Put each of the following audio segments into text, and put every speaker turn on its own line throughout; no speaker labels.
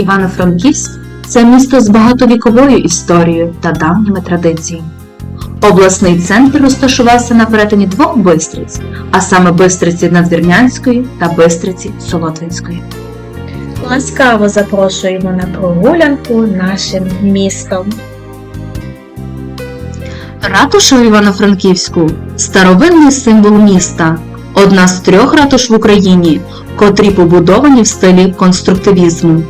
Івано-Франківськ це місто з багатовіковою історією та давніми традиціями. Обласний центр розташувався на перетині двох бистриць, а саме Бистриці Надвірнянської та Бистриці Солотвинської.
Ласкаво запрошуємо на прогулянку нашим містом.
Ратуша у Івано-Франківську старовинний символ міста, одна з трьох ратуш в Україні, котрі побудовані в стилі конструктивізму.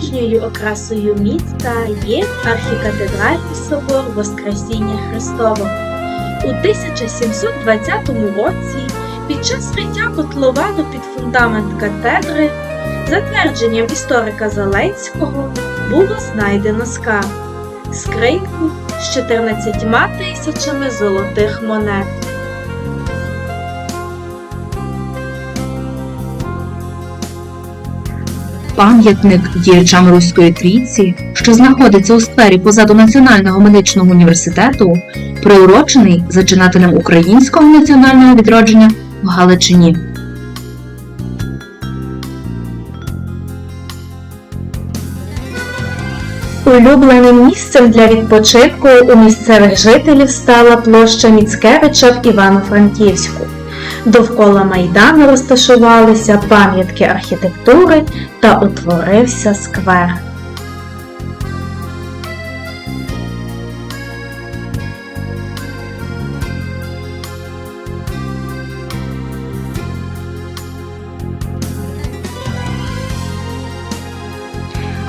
Справжньою окрасою міста є архікатедральний собор Воскресіння Христового. У 1720 році під час риття котловану під фундамент катедри, за твердженням історика Зеленського, було знайдено скарб скриньку з 14 тисячами золотих монет.
Пам'ятник діячам Руської трійці, що знаходиться у сквері позаду Національного медичного університету, приурочений зачинателем українського національного відродження в Галичині.
Улюбленим місцем для відпочинку у місцевих жителів стала площа Міцкевича в Івано-Франківську. Довкола майдану розташувалися пам'ятки архітектури та утворився сквер.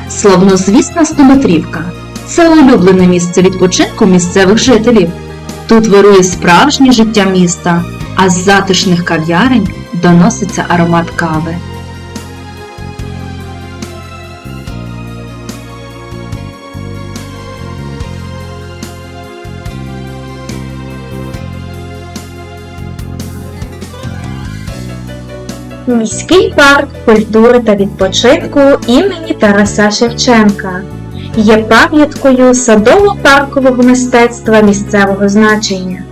Славнозвісна стометрівка це улюблене місце відпочинку місцевих жителів. Тут вирує справжнє життя міста, а з затишних кав'ярень доноситься аромат кави.
Міський парк культури та відпочинку імені Тараса Шевченка є пам'яткою садово-паркового мистецтва місцевого значення.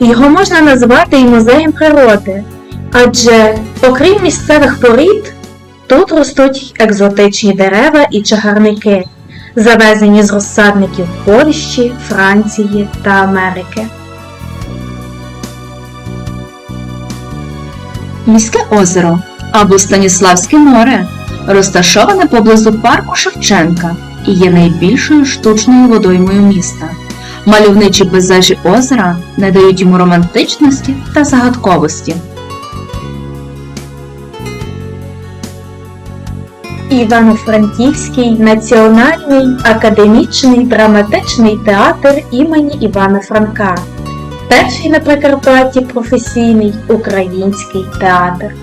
Його можна назвати і музеєм природи, адже, окрім місцевих порід, тут ростуть екзотичні дерева і чагарники, завезені з розсадників Польщі, Франції та Америки.
Міське озеро або Станіславське море розташоване поблизу парку Шевченка і є найбільшою штучною водоймою міста. Мальовничі пейзажі озера надають йому романтичності та загадковості.
Івано-Франківський національний академічний драматичний театр імені Івана Франка. Перший на Прикарпатті професійний український театр.